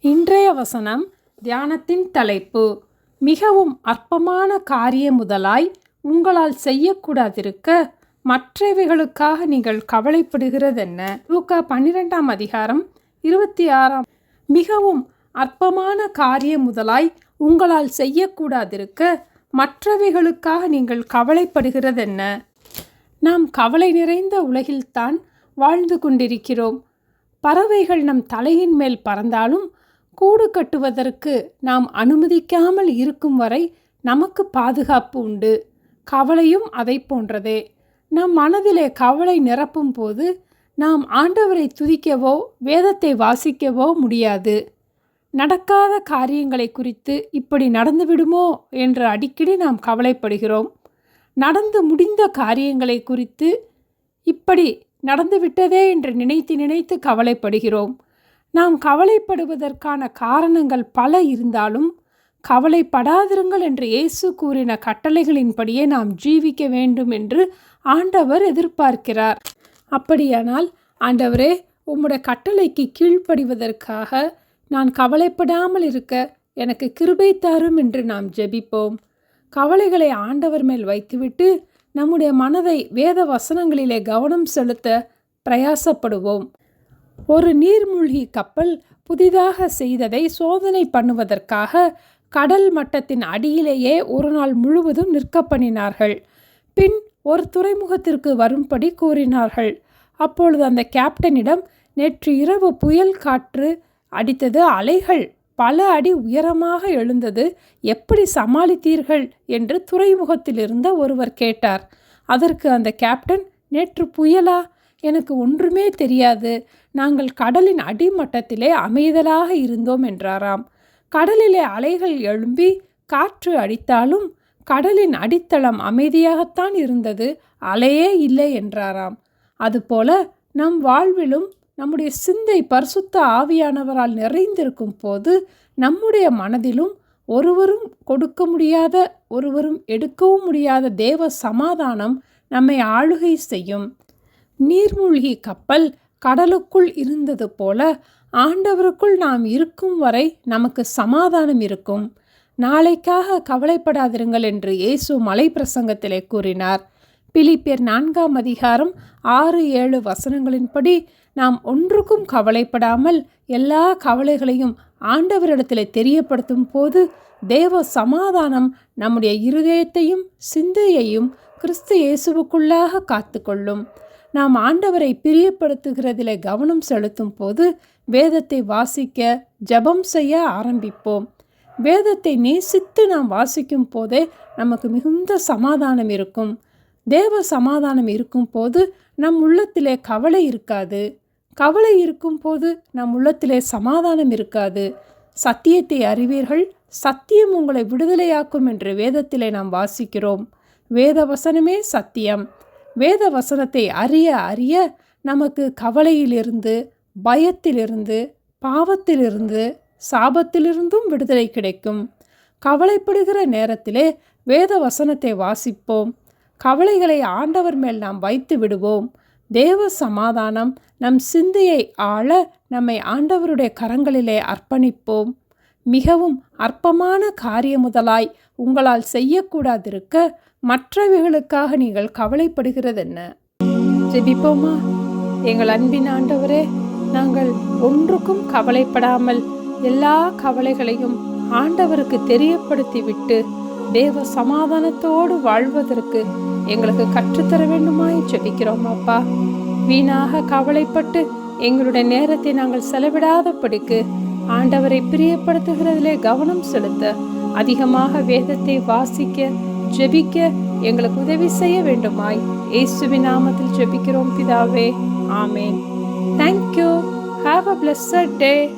இன்றைய வசனம் தியானத்தின் தலைப்பு. மிகவும் அற்பமான காரியம் முதலாய் உங்களால் செய்யக்கூடாதிருக்க மற்றவைகளுக்காக நீங்கள் கவலைப்படுகிறதென்ன? லூக்கா பன்னிரெண்டாம் அதிகாரம் இருபத்தி ஆறாம். மிகவும் அற்பமான காரியம் முதலாய் உங்களால் செய்யக்கூடாதிருக்க மற்றவைகளுக்காக நீங்கள் கவலைப்படுகிறதென்ன? நாம் கவலை நிறைந்த உலகில்தான் வாழ்ந்து கொண்டிருக்கிறோம். பறவைகள் நம் தலையின் மேல் பறந்தாலும் கூடு கட்டுவதற்கு நாம் அனுமதிக்காமல் இருக்கும் வரை நமக்கு பாதுகாப்பு உண்டு. கவலையும் அதை போன்றதே. நம் மனதிலே கவலை நிரப்பும் போது நாம் ஆண்டவரை துதிக்கவோ வேதத்தை வாசிக்கவோ முடியாது. நடக்காத காரியங்களை குறித்து இப்படி நடந்துவிடுமோ என்று அடிக்கடி நாம் கவலைப்படுகிறோம். நடந்து முடிந்த காரியங்களை குறித்து இப்படி நடந்துவிட்டதே என்று நினைத்து நினைத்து கவலைப்படுகிறோம். நாம் கவலைப்படுவதற்கான காரணங்கள் பல இருந்தாலும் கவலைப்படாதிருங்கள் என்று இயேசு கூறின கட்டளைகளின்படியே நாம் ஜீவிக்க வேண்டும் என்று ஆண்டவர் எதிர்பார்க்கிறார். அப்படியானால் ஆண்டவரே உம்முடைய கட்டளைக்கு கீழ்ப்படிவதற்காக நான் கவலைப்படாமல் இருக்க எனக்கு கிருபை தாரும் என்று நாம் ஜெபிப்போம். கவலைகளை ஆண்டவர் மேல் வைத்துவிட்டு நம்முடைய மனதை வேத வசனங்களிலே கவனம் செலுத்த பிரயாசப்படுவோம். ஒரு நீர்மூழ்கி கப்பல் புதிதாக செய்ததை சோதனை பண்ணுவதற்காக கடல் மட்டத்தின் அடியிலேயே ஒரு நாள் முழுவதும் நிற்க பண்ணினார்கள் பின் ஒரு துறைமுகத்திற்கு வரும்படி கூறினார்கள். அப்பொழுது அந்த கேப்டனிடம் நேற்று இரவு புயல் காற்று அடித்தது அலைகள். பல அடி உயரமாக எழுந்தது. எப்படி சமாளித்தீர்கள்? என்று துறைமுகத்தில் இருந்த ஒருவர் கேட்டார். அதற்கு அந்த கேப்டன் நேற்று புயலா? எனக்கு ஒன்றுமே தெரியாது. நாங்கள் கடலின் அடிமட்டத்திலே அமைதலாக இருந்தோம் என்றாராம். கடலிலே அலைகள் எழும்பி காற்று அடித்தாலும் கடலின் அடித்தளம் அமைதியாகத்தான் இருந்தது. அலையே இல்லை என்றாராம். அதுபோல நம் வாழ்விலும் நம்முடைய சிந்தை பரிசுத்த ஆவியானவரால் நிறைந்திருக்கும் போது நம்முடைய மனதிலும் ஒருவரும் கொடுக்க முடியாத ஒருவரும் எடுக்கவும் முடியாத தேவ சமாதானம் நம்மை ஆளுகை செய்யும். நீர்மூழ்கி கப்பல் கடலுக்குள் இருந்தது போல ஆண்டவருக்குள் நாம் இருக்கும் வரை நமக்கு சமாதானம் இருக்கும். நாளைக்காக கவலைப்படாதிருங்கள் என்று இயேசு மலை பிரசங்கத்திலே கூறினார். பிலிப்பியர் நான்காம் அதிகாரம் ஆறு ஏழு வசனங்களின்படி நாம் ஒன்றுக்கும் கவலைப்படாமல் எல்லா கவலைகளையும் ஆண்டவரிடத்தில் தெரியப்படுத்தும் போது தேவ சமாதானம் நம்முடைய இருதயத்தையும் சிந்தையையும் கிறிஸ்து இயேசுவுக்குள்ளாக காத்துக்கொள்ளும். நாம் ஆண்டவரை பிரியப்படுத்துகிறதிலே கவனம் செலுத்தும் போது வேதத்தை வாசிக்க ஜபம் செய்ய ஆரம்பிப்போம். வேதத்தை நேசித்து நாம் வாசிக்கும் போதே நமக்கு மிகுந்த சமாதானம் இருக்கும். தேவ சமாதானம் இருக்கும் போது நம் உள்ளத்திலே கவலை இருக்காது. கவலை இருக்கும் போது நம் உள்ளத்திலே சமாதானம் இருக்காது. சத்தியத்தை அறிவீர்கள். சத்தியம் உங்களை விடுதலையாக்கும் என்று வேதத்திலே நாம் வாசிக்கிறோம். வேத வசனமே சத்தியம். வேத வசனத்தை அறிய அறிய நமக்கு கவலையிலிருந்து பயத்திலிருந்து பாவத்திலிருந்து சாபத்திலிருந்தும் விடுதலை கிடைக்கும். கவலைப்படுகிற நேரத்திலே வேத வசனத்தை வாசிப்போம். கவலைகளை ஆண்டவர் மேல் நாம் வைத்து விடுவோம். தேவ சமாதானம் நம் சிந்தையை ஆள நம்மை ஆண்டவருடைய கரங்களிலே அர்ப்பணிப்போம். மிகவும் அற்பமான காரியம் முதலாய் உங்களால் செய்யக்கூடாதிருக்க மற்றவைகளுக்காக நீங்கள் கவலைப்படுகிறது என்ன ஜெபிப்போமா? எங்கள் அன்பின் ஆண்டவரே நாங்கள் ஒன்றுக்கும் கவலைப்படாமல் எல்லா கவலைகளையும் ஆண்டவருக்கு தெரியப்படுத்திவிட்டு தேவ சமாதானத்தோடு வாழ்வதற்கு எங்களுக்கு கற்றுத்தர வேண்டுமாய் ஜெபிக்கிறோம் அப்பா. வீணாக கவலைப்பட்டு எங்களுடைய நேரத்தை நாங்கள் செலவிடாதபடிக்கு ஆண்டவரை பிரியப்படுத்துகிறதிலே கவனம் செலுத்த அதிகமாக வேதத்தை வாசிக்க ஜெபிக்க எங்களுக்கு உதவி செய்ய வேண்டுமாய் இயேசுவின் நாமத்தில் ஜெபிக்கிறோம் பிதாவே. ஆமேன். Thank you have a blessed day